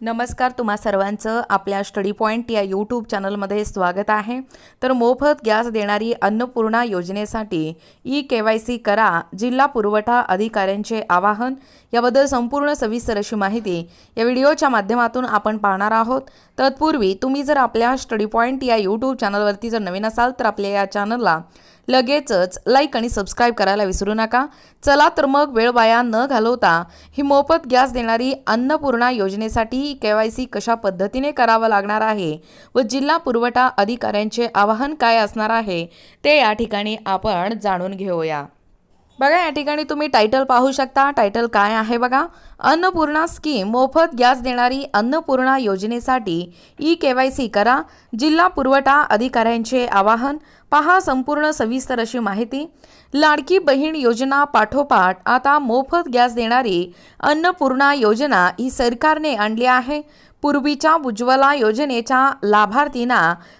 नमस्कार तुम्हा सर्वांचं. आपल्या स्टडी पॉईंट या यूट्यूब चॅनलमध्ये स्वागत आहे. तर मोफत गॅस देणारी अन्नपूर्णा योजनेसाठी ई के वाय सी करा. जिल्हा पुरवठा अधिकाऱ्यांचे आवाहन. याबद्दल संपूर्ण सविस्तर अशी माहिती या व्हिडिओच्या माध्यमातून आपण पाहणार आहोत. तत्पूर्वी तुम्ही जर आपल्या स्टडी पॉईंट या यूट्यूब चॅनलवरती जर नवीन असाल तर आपल्या या चॅनलला लगेचच लाईक आणि सबस्क्राईब करायला विसरू नका. चला तर मग वेळ वाया न घालवता ही मोफत गॅस देणारी अन्नपूर्णा योजनेसाठी के वाय सी कशा पद्धतीने करावं लागणार आहे व जिल्हा पुरवठा अधिकाऱ्यांचे आवाहन काय असणार आहे ते या ठिकाणी आपण जाणून घेऊया. बघा या ठिकाणी तुम्ही टायटल पाहू शकता. टायटल काय आहे बघा? अन्नपूर्णा स्कीम मोफत गॅस देणारी अन्नपूर्णा योजनेसाठी ई के वाय सी करा. जिल्हा पुरवठा अधिकाऱ्यांचे आवाहन. पहा संपूर्ण सविस्तर अशी माहिती. लाडकी बहीण योजना पाठोपाठ आता मोफत गॅस देणारी अन्नपूर्णा योजना ही सरकारने आणली आहे. पूर्वीच्या उज्ज्वला योजनेच्या लाभार्थींना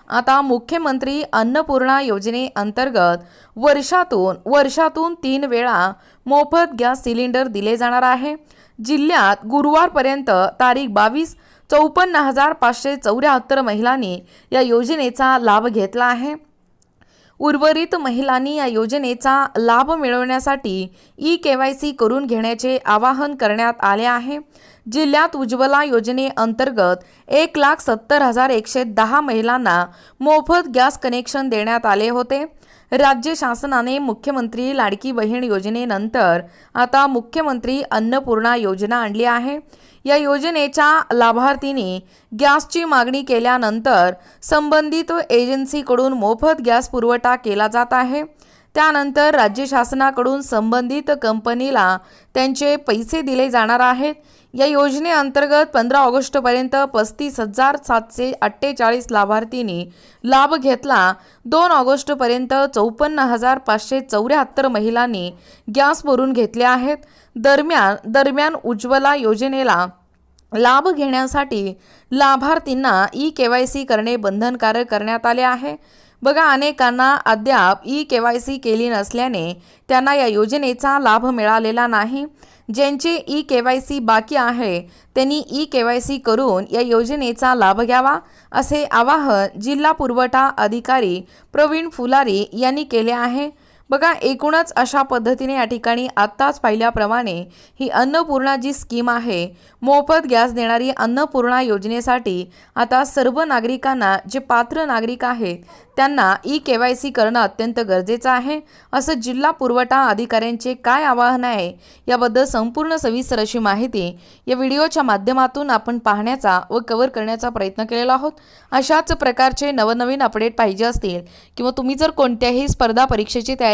आता मुख्यमंत्री अन्नपूर्णा योजनेअंतर्गत वर्षातून वर्षातून तीन वेळा मोफत गॅस सिलेंडर दिले जाणार आहे. जिल्ह्यात गुरुवारपर्यंत तारीख बावीस चौपन्न हजार पाचशे चौऱ्याहत्तर महिलांनी या योजनेचा लाभ घेतला आहे. उर्वरित महिलांनी या योजनेचा लाभ मिळवण्यासाठी ई के वाय सी करून घेण्याचे आवाहन करण्यात आले आहे. जिल्ह्यात उज्ज्वला योजनेअंतर्गत एक लाख सत्तर हजार एकशे दहा महिलांना मोफत गॅस कनेक्शन देण्यात आले होते. राज्य शासनाने मुख्यमंत्री लाडकी बहीण योजनेनंतर आता मुख्यमंत्री अन्नपूर्णा योजना आणली आहे. या योजनेच्या लाभार्थींनी गॅसची मागणी केल्यानंतर संबंधित एजन्सीकडून मोफत गॅस पुरवठा केला जात आहे. त्यानंतर राज्य शासनाकडून संबंधित कंपनीला त्यांचे पैसे दिले जाणार आहेत. या योजनेअंतर्गत पंधरा ऑगस्टपर्यंत पस्तीस हजार सातशे अठ्ठेचाळीस लाभार्थींनी लाभ घेतला. दोन ऑगस्टपर्यंत चौपन्न हजार पाचशे चौऱ्याहत्तर महिलांनी गॅस भरून घेतले आहेत. दरम्यान दरम्यान उज्ज्वला योजनेला लाभ घेण्यासाठी लाभार्थींना ई के वाय सी करणे बंधनकारक करण्यात आले आहे. बघा अनेकांना अद्याप ई के वाय सी केली नसल्याने त्यांना या योजनेचा लाभ मिळालेला नाही. ज्यांचे ई के वाय सी बाकी आहे त्यांनी ई के वाय सी करून या योजनेचा लाभ घ्यावा असे आवाहन जिल्हा पुरवठा अधिकारी प्रवीण फुलारी यांनी केले आहे. बघा एकूणच अशा पद्धतीने या ठिकाणी आत्ताच पाहिल्याप्रमाणे ही अन्नपूर्णा जी स्कीम आहे मोफत गॅस देणारी अन्नपूर्णा योजनेसाठी आता सर्व नागरिकांना जे पात्र नागरिक आहेत त्यांना ई के वाय सी करणं अत्यंत गरजेचं आहे. असं जिल्हा पुरवठा अधिकाऱ्यांचे काय आवाहन आहे याबद्दल संपूर्ण सविस्तर अशी माहिती या व्हिडिओच्या माध्यमातून आपण पाहण्याचा व कव्हर करण्याचा प्रयत्न केलेला आहोत. अशाच प्रकारचे नवनवीन अपडेट पाहिजे असतील किंवा तुम्ही जर कोणत्याही स्पर्धा परीक्षेची तयारी